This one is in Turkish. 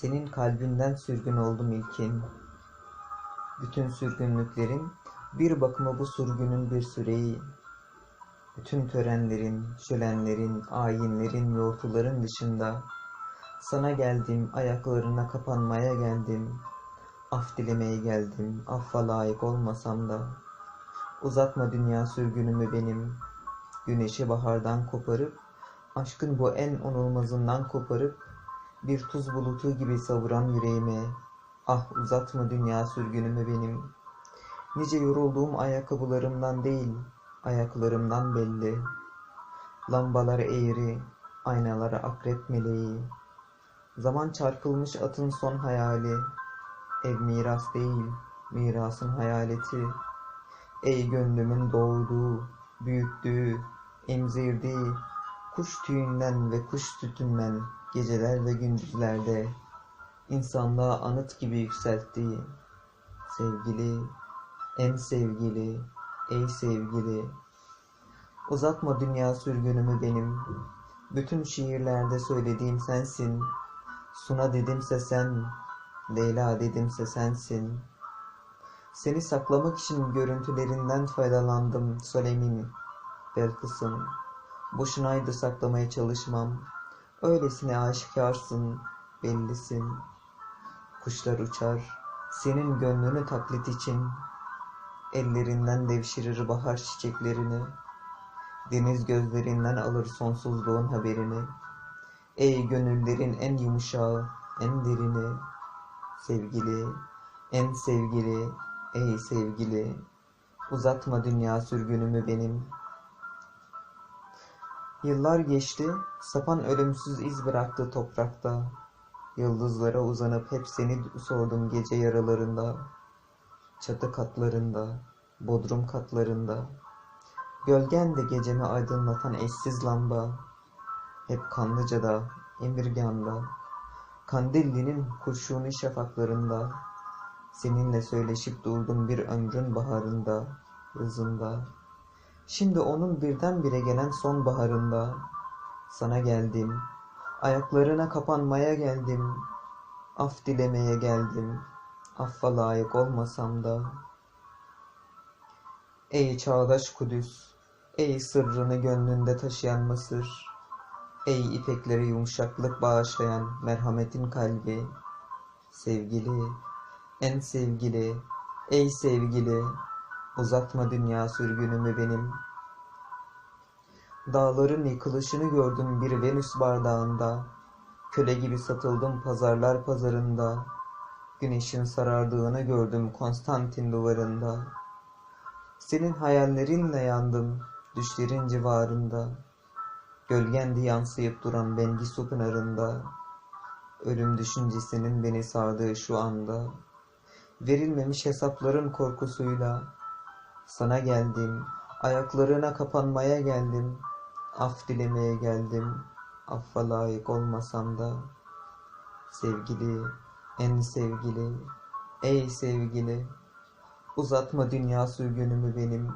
Senin kalbinden sürgün oldum ilkin. Bütün sürgünlüklerin bir bakıma bu sürgünün bir süreyi. Bütün törenlerin, şölenlerin, ayinlerin, yortuların dışında sana geldim, ayaklarına kapanmaya geldim. Af dilemeye geldim, affa layık olmasam da. Uzatma dünya sürgünümü benim. Güneşi bahardan koparıp, aşkın bu en onulmazından koparıp, bir tuz bulutu gibi savuran yüreğime. Ah uzatma dünya sürgünümü benim. Nice yorulduğum ayakkabılarımdan değil, ayaklarımdan belli. Lambalar eğri, aynalara akrep meleği. Zaman çarpılmış atın son hayali. Ev miras değil, mirasın hayaleti. Ey gönlümün doğduğu, büyüttüğü, emzirdiği, kuş tüyünden ve kuş sütünden geceler ve gündüzlerde insanlığa anıt gibi yükselttiği sevgili, en sevgili, ey sevgili. Uzatma dünya sürgünümü benim. Bütün şiirlerde söylediğim sensin. Suna dedimse sen, Leyla dedimse sensin. Seni saklamak için görüntülerinden faydalandım Solemin, Belkıs'ın. Boşunaydı saklamaya çalışmam. Öylesine aşikarsın, bellisin. Kuşlar uçar, senin gönlünü taklit için. Ellerinden devşirir bahar çiçeklerini. Deniz gözlerinden alır sonsuzluğun haberini. Ey gönüllerin en yumuşağı, en derini. Sevgili, en sevgili, ey sevgili. Uzatma dünya sürgünümü benim. Yıllar geçti, sapan ölümsüz iz bıraktı toprakta. Yıldızlara uzanıp hep seni sordum gece yaralarında. Çatı katlarında, bodrum katlarında. Gölgen de gecemi aydınlatan eşsiz lamba. Hep Kanlıca'da, Emirgan'da. Kandilli'nin kurşuni şafaklarında. Seninle söyleşip durdum bir ömrün baharında, hızında. Şimdi onun birdenbire gelen sonbaharında sana geldim. Ayaklarına kapanmaya geldim. Af dilemeye geldim. Affa layık olmasam da. Ey çağdaş Kudüs, ey sırrını gönlünde taşıyan Mısır, ey ipeklere yumuşaklık bağışlayan merhametin kalbi, sevgili, en sevgili, ey sevgili, uzatma dünya sürgünümü benim. Dağların yıkılışını gördüm bir Venüs bardağında, köle gibi satıldım pazarlar pazarında, güneşin sarardığını gördüm Konstantin duvarında. Senin hayallerinle yandım düşlerin civarında, gölgendi yansıyıp duran Bengisu pınarında, ölüm düşüncesinin beni sardığı şu anda, verilmemiş hesapların korkusuyla, sana geldim, ayaklarına kapanmaya geldim, af dilemeye geldim, affa layık olmasam da, sevgili, en sevgili, ey sevgili, uzatma dünya sürgünümü benim,